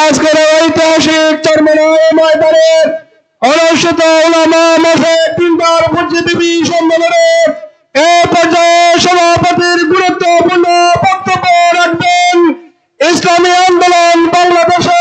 আজকের ঐতিহাসিক চর্মনায় ময়দানে অনুষ্ঠিত উলামা মাসে তিনবার বুদ্ধিজীবী সম্মেলনে এ পর্যায়ে সভাপতির গুরুত্বপূর্ণ বক্তব্য রাখবেন। ইসলামী আন্দোলন বাংলাদেশের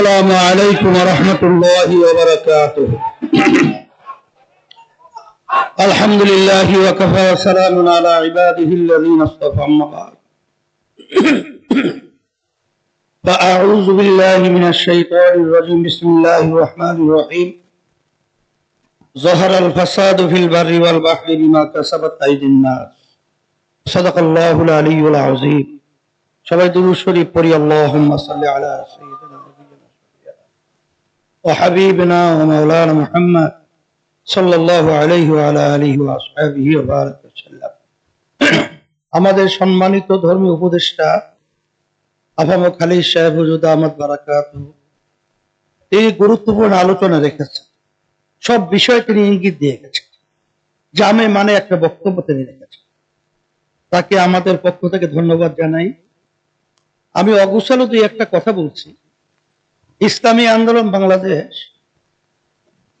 السلام عليكم ورحمة الله وبركاته الحمد لله وكفى وسلام على عباده الذين اصطفى أما بعد فأعوذ بالله من الشيطان الرجيم بسم الله الرحمن الرحيم ظهر الفساد في البر والبحر بما كسبت أيدي الناس صدق الله العلي العظيم সবাই দুরূদ শরীফ পড়ি আল্লাহুম্মা সাল্লি আলা সাইয়্যিদিনা নাবিয়িনা মুহাম্মদ সাল্লাল্লাহু আলাইহি ওয়া আলা আলিহি ওয়া আসহাবিহি ওয়া বারাকা ওয়াসাল্লাম আমাদের সম্মানিত ধর্মীয় উপদেষ্টা আফাম খালিদ সাহেব হুজুর আহমদ বারাকাত এই গুরুত্বপূর্ণ আলোচনা রেখেছেন। সব বিষয়ে তিনি ইঙ্গিত দিয়ে গেছেন। জামে মানে একটা বক্তব্য তিনি রেখেছেন। তাকে আমাদের পক্ষ থেকে ধন্যবাদ জানাই। আমি অগুসালো দুই একটা কথা বলছি। ইসলামী আন্দোলন বাংলাদেশ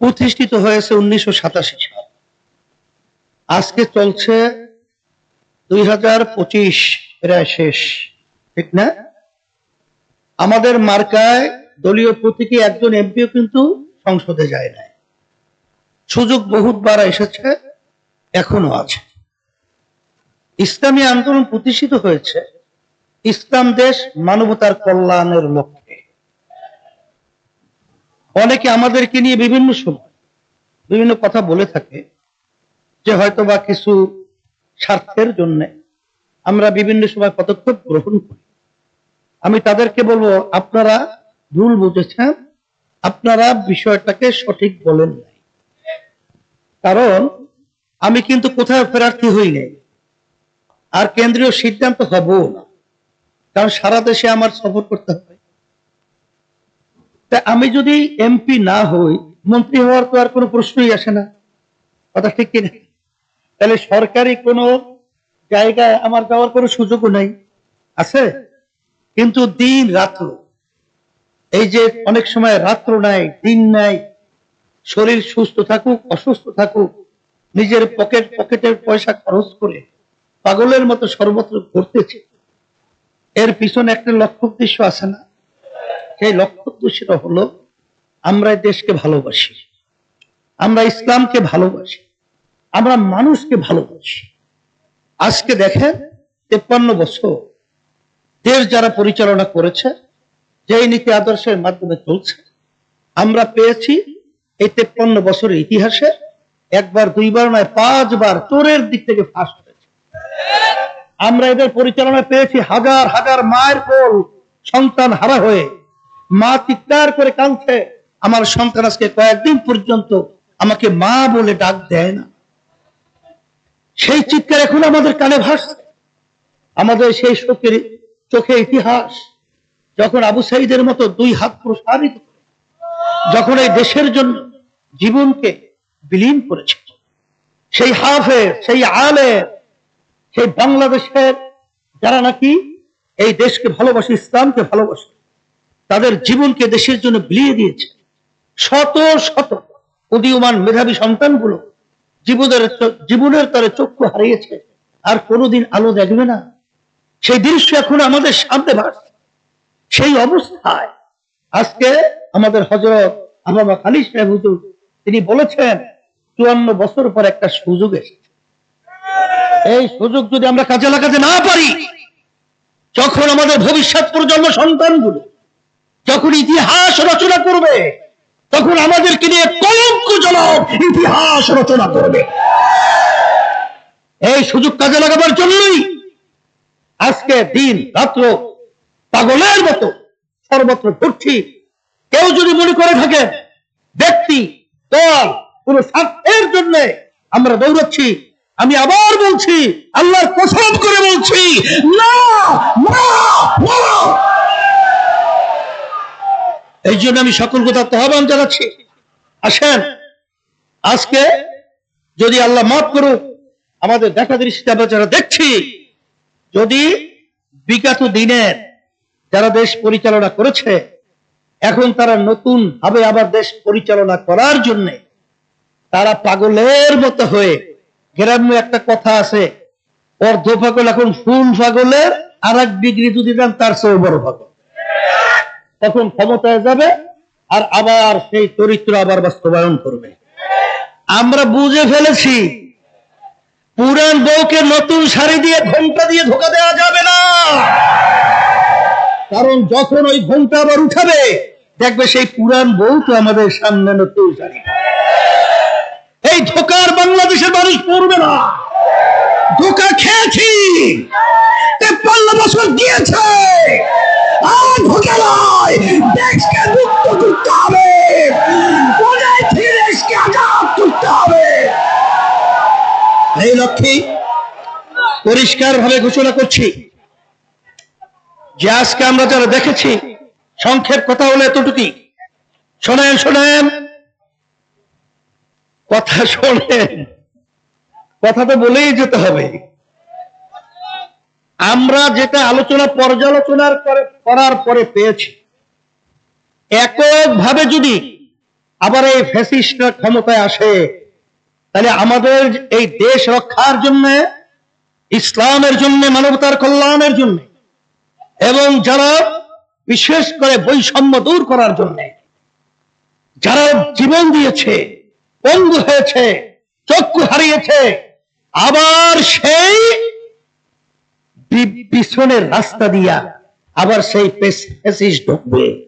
প্রতিষ্ঠিত হয়েছে উনিশশো সাতাশি সাল। আজকে চলছে দুই হাজার পঁচিশ প্রায় শেষ, ঠিক না? আমাদের মার্কায় দলীয় প্রতীকী একজন এমপিও কিন্তু সংসদে যায় নাই। সুযোগ বহুতবার এসেছে, এখনও আছে। ইসলামী আন্দোলন প্রতিষ্ঠিত হয়েছে, ইসলাম দেশ মানবতার কল্যাণের লক্ষ্যে। অনেকে আমাদেরকে নিয়ে বিভিন্ন সময় বিভিন্ন কথা বলে থাকে যে হয়তো বা কিছু স্বার্থের জন্য আমরা বিভিন্ন সময় পদক্ষেপ গ্রহণ করি। আমি তাদেরকে বলব, আপনারা ভুল বুঝেছেন, আপনারা বিষয়টাকে সঠিক বলেন নাই। কারণ আমি কিন্তু কোথাও প্রার্থী হই নাই, আর কেন্দ্রীয় সিদ্ধান্ত হবও না। কারণ সারা দেশে আমার সফর করতে হবে। তা আমি যদি এমপি না হই, মন্ত্রী হওয়ার তো আর কোনো প্রশ্নই আসে না। কথা ঠিক কিনা? তাহলে সরকারি কোনো জায়গায় আমার যাওয়ার কোনো সুযোগও নাই। আছে? কিন্তু দিন রাত্র এই যে অনেক সময় রাত্র নাই, দিন নাই, শরীর সুস্থ থাকুক, অসুস্থ থাকুক, নিজের পকেট, পকেটের পয়সা খরচ করে পাগলের মতো সর্বত্র ঘুরতেছে। এর পিছনে একটা লক্ষ্য উদ্দেশ্য আছে না? সেই লক্ষ্য উদ্দেশ্যটা হলো আমরা দেশকে ভালোবাসি, আমরা ইসলামকে ভালোবাসি, আমরা মানুষকে ভালোবাসি। আজকে দেখেন, তেপ্পান্ন বছর দেশ যারা পরিচালনা করেছে, যেই নীতি আদর্শের মাধ্যমে চলছে, আমরা পেয়েছি এই তেপ্পান্ন বছরের ইতিহাসে একবার, দুইবার নয়, পাঁচবার চোরের দিক থেকে ফাঁস হয়েছে। আমরা এদের পরিচালনা পেয়েছি হাজার হাজার মায়ের কোল সন্তান হারা হয়ে। মা চিৎকার করে কাঁদছে। আমার সন্তান আজকে কয়েকদিন পর্যন্ত আমাকে মা বলে ডাক দেয় না। সেই চিৎকার এখন আমাদের কানে ভাসছে। আমাদের সেই শোকের চোখে ইতিহাস, যখন আবু সাইদের মতো দুই হাত প্রসারিত যখন এই দেশের জন্য জীবনকে বিলীন করেছে, সেই হাফের সেই আলের সেই বাংলাদেশের যারা নাকি এই দেশকে ভালোবাসে, ইসলামকে ভালোবাসে তাদের জীবনকে দেশের জন্য বিলিয়ে দিয়েছে। শত শত উদীয়মান মেধাবী সন্তানগুলো জীবনের জীবনের তারে চক্ষু হারিয়েছে, আর কোনোদিন আলো দেখবে না। সেই দৃশ্য এখন আমাদের সামনে ভাসছে সেই অবস্থায় আজকে আমাদের হজরত খালিদ সাহেব হুজুর, তিনি বলেছেন, চুয়ান্ন বছর পর একটা সুযোগ এসেছে। এই সুযোগ যদি আমরা কাজে লাগাতে না পারি, যখন আমাদের ভবিষ্যৎ প্রজন্ম সন্তানগুলো যখন ইতিহাস রচনা করবে, তখন আমাদেরকে নিয়ে কলঙ্কজনক ইতিহাস রচনা করবে। এই সুযোগ কাজে লাগাবার জন্যই আজকে দিন, রাত্র, পাগলের মতো সর্বত্র ঘুরছি। কেউ যদি মনে করে থাকে, ব্যক্তি, দল, কোন স্বার্থের জন্য আমরা দৌড়াচ্ছি, আমি আবার বলছি, আল্লাহর কসম করে বলছি, না না এই জন্য আমি সকল কথা আহ্বান জানাচ্ছি। আসেন, আজকে যদি আল্লাহ মাফ করুক, আমাদের দেখা দৃষ্টিতে আমরা যারা দেখছি, যদি বিগত দিনের যারা দেশ পরিচালনা করেছে, এখন তারা নতুন ভাবে আবার দেশ পরিচালনা করার জন্য তারা পাগলের মতো হয়ে গ্রাম্য একটা কথা আছে, অর্ধ পাগল এখন ফুল পাগলের আর এক ডিগ্রি যদি দেন তার চেয়ে বড় পাগল। তখন ক্ষমতায় যাবে আর আবার সেই চরিত্র আবার বাস্তবায়ন করবে। আমরা বুঝে ফেলেছি পুরান বউকে নতুন শাড়ি দিয়ে ঘোমটা দিয়ে ধোকা দেওয়া যাবে না। কারণ যখন ওই ঘোমটা আবার উঠাবে, দেখবে সেই পুরান বউ তো আমাদের সামনে নতুন শাড়ি। এই ধোকার বাংলাদেশের মানুষ পড়বে না। ধোকা খেয়েছি, তেপ্পান্ন বছর দিয়েছে ধোকা নয় দেশকে মুক্ত করতে হবে। মনে দেশকে আজাদ করতে হবে। এই লক্ষ্যে পরিষ্কার ভাবে ঘোষণা করছি যে আজকে আমরা যারা দেখেছি, সংক্ষেপ কথা হলো এতটুকুই। শোনেন শোনেন। কথা শোনেন। কথা তো বলেই যেতে হবে। আমরা যেটা আলোচনা, পর্যালোচনার করে করার পরে পেয়েছি। এককভাবে যদি আবার এই ফ্যাসিস্টরা ক্ষমতায় আসে, তাহলে আমাদের এই দেশ রক্ষার জন্য, ইসলামের জন্য, মানবতার কল্যাণের জন্য, এবং যারা বিশেষ করে বৈষম্য দূর করার জন্য, যারা জীবন দিয়েছে পঙ্গু হয়েছে, চক্ষু হারিয়েছে, আবার সেই পিছনের রাস্তা দিয়া আবার সেই ঢুকবে।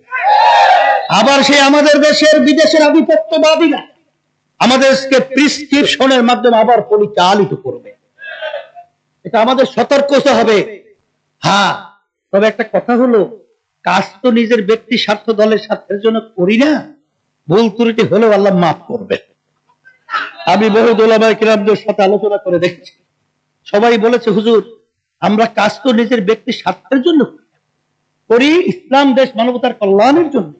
আবার সেই আমাদের দেশের বিদেশের আধিপত্যবাদীরা আমাদেরকে প্রিসক্রিপশনের মাধ্যমে আবার পরিচালিত করবে। এটা আমাদের সতর্ক হবে। হ্যাঁ তবে একটা কথা হলো, কাজ তো নিজের ব্যক্তি স্বার্থ দলের স্বার্থের জন্য করি না। ভুল ত্রুটি হলেও আল্লাহ মাফ করবে আমি বহু দোলাবাই কিরামদের সাথে আলোচনা করে দেখছি। সবাই বলেছে, হুজুর আমরা কাজ তো নিজের ব্যক্তি স্বার্থের জন্য করি। ইসলাম, দেশ, মানবতার কল্যাণের জন্য।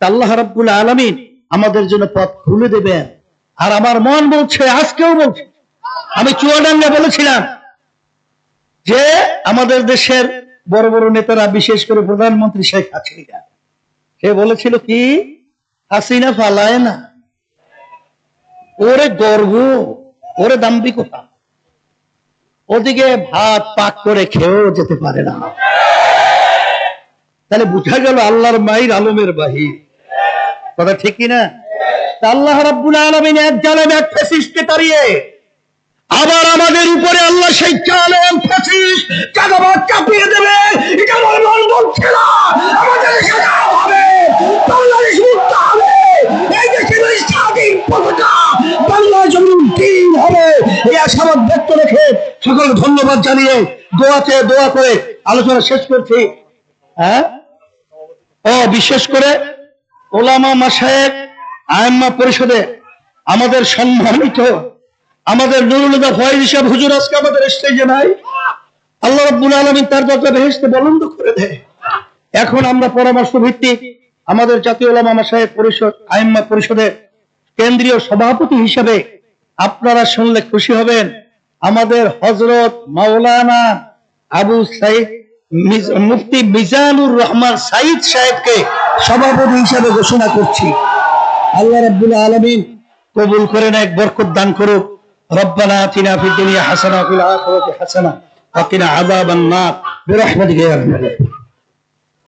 আল্লাহ রাব্বুল আলামিন আমাদের জন্য পথ খুলে দেবেন। আর আমার মন বলছে, আজকেও বলছে। আমি চুয়াডাঙ্গা বলেছিলাম যে আমাদের দেশের বড় বড় নেতারা, বিশেষ করে প্রধানমন্ত্রী শেখ হাসিনা, সে বলেছিল কি? হাসিনা ফালায় না। ওরে গর্ব, ওরে দাম্ভিকতা। ওদিকে ভাত পাক করে খেয়েও যেতে পারে না। তাহলে বুঝা গেল আল্লাহর মাইর আলমের বাহির। কথা ঠিক কি না আল্লাহ রাব্বুল আলামিন এক জালেম, এক ফ্যাসিস্টকে তাড়িয়ে আবার আমাদের উপরে আল্লাহ সেই জালেম চাপিয়ে দেবে। এটা আমার আমাদের হবে। বাংলাদেশ মুক্ত হবে। এই দেশের স্বাধীন পতাকা। বাংলার জমিন দিন হবে, এই আশাবাদ ব্যক্ত রেখে সকলকে ধন্যবাদ জানিয়ে দোয়াতে দোয়া করে আলোচনা শেষ করছি। হ্যাঁ? ও বিশেষ করে ওলামা মাসায়েক আয়াম্মা পরিষদে আমাদের সম্মানিত, আমাদের নুরুলদা ফয়েজ হিসাব হুজুর আজকে আমাদের স্টেজে নাই। আল্লাহ রাব্বুল আলামিন তার দরজা বেহেশতে বলন্দ করে দেয়। এখন আমরা পরামর্শ ভিত্তিক আমাদের জাতীয় ওলামা মাসায়েক পরিষদ, আইম্মা পরিষদের কেন্দ্রীয় সভাপতি হিসেবে আপনারা শুনলে খুশি হবেন। আমাদের হজরত মাওলানা আবু সাইদ মুফতি মিজানুর রহমান সাইদ সাহেবকে সভাপতি হিসাবে ঘোষণা করছি। আল্লাহ রাব্বুল আলামিন কবুল করে এক বরকত দান করুক। রব্বানা আতিনা ফিদ হাসানা ফিল আখিরাতি হাসানা, ওয়া কিনা আযাবান নার। বিরহমাতিকা ইয়া আরহামার রাহিমিন